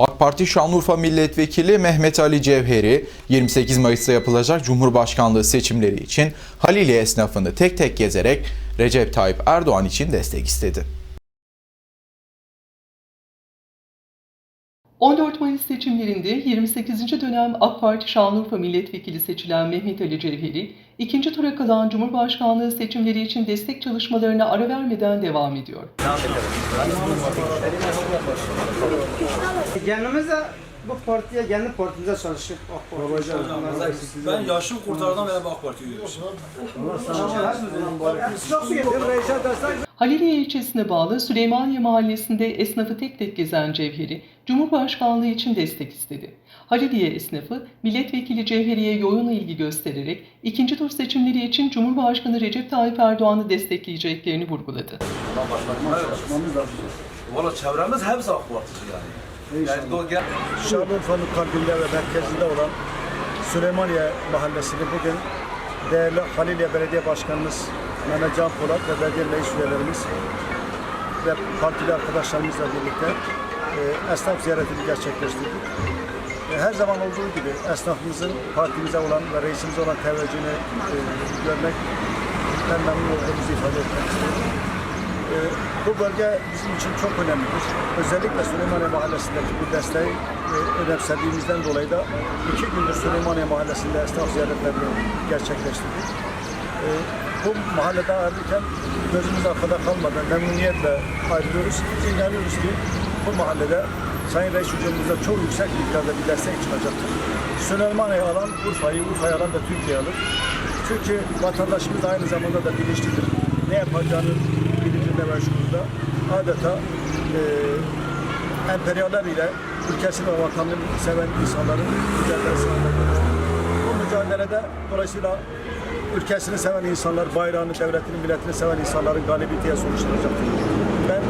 AK Parti Şanlıurfa Milletvekili Mehmet Ali Cevheri 28 Mayıs'ta yapılacak Cumhurbaşkanlığı seçimleri için Halili esnafını tek tek gezerek Recep Tayyip Erdoğan için destek istedi. 14 Mayıs seçimlerinde 28. dönem AK Parti Şanlıurfa Milletvekili seçilen Mehmet Ali Cevheri, ikinci tura kalan Cumhurbaşkanlığı seçimleri için destek çalışmalarına ara vermeden devam ediyor. Kendimize bu partiye, kendi partimize çalışıp AK Parti. Ben yaşım kurtardan beri AK Parti'ye üyeymişim. Haliliye ilçesine bağlı Süleymaniye mahallesinde esnafı tek tek gezen Cevheri, Cumhurbaşkanlığı için destek istedi. Haliliye esnafı, milletvekili Cevheri'ye yoğun ilgi göstererek ikinci tur seçimleri için Cumhurbaşkanı Recep Tayyip Erdoğan'ı destekleyeceklerini vurguladı. Valla çevremiz hepsi AK Parti'ci yani. Gel- Şanlıurfa'nın kalbinde ve merkezinde olan Süleymaniye Mahallesi'ni bugün değerli Haliliye Belediye Başkanımız Mehmet Can Polat ve belediye meclis üyelerimiz ve partili arkadaşlarımızla birlikte e, esnaf ziyaretini gerçekleştirdik. E, her zaman olduğu gibi esnafımızın partimize olan ve reisimize olan teveccühünü e, görmek ben memnun olduğumuzu ifade etmek istiyorum. E, bu bölge bizim için çok önemlidir. Özellikle Süleymaniye Mahallesi'ndeki bu desteği e, önemsediğimizden dolayı da iki gündür Süleymaniye Mahallesi'nde esnaf ziyaretlerini gerçekleştirdik. E, bu mahallede ayrılırken gözümüz arkada kalmadan memnuniyetle ayrılıyoruz. Biz inanıyoruz ki bu mahallede Sayın Reis Hocamızda çok yüksek miktarda bir destek çıkacaktır. Süleymaniye alan Urfa'yı, Urfa'yı alan da Türkiye alır. Çünkü vatandaşımız aynı zamanda da bilinçlidir. Ne yapacağını ve şuurda adeta e, emperyaller ile ülkesini ve vatanını seven insanların görüştük. Bu mücadelede dolayısıyla ülkesini seven insanlar, bayrağını, devletini, milletini seven insanların galibiyetiye sonuçlanacaktır. Ben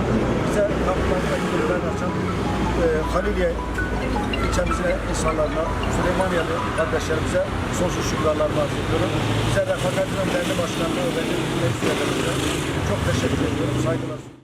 bize kapılarına gidilen açan e, Haliliye ilçemizin insanlarına, Süleymaniye'li kardeşlerimize sonsuz şükranlarımı arz ediyorum. Bize refakat eden değerli başkanlığı ve meclis üyelerimize çok teşekkür ediyorum. Saygılar sunuyorum.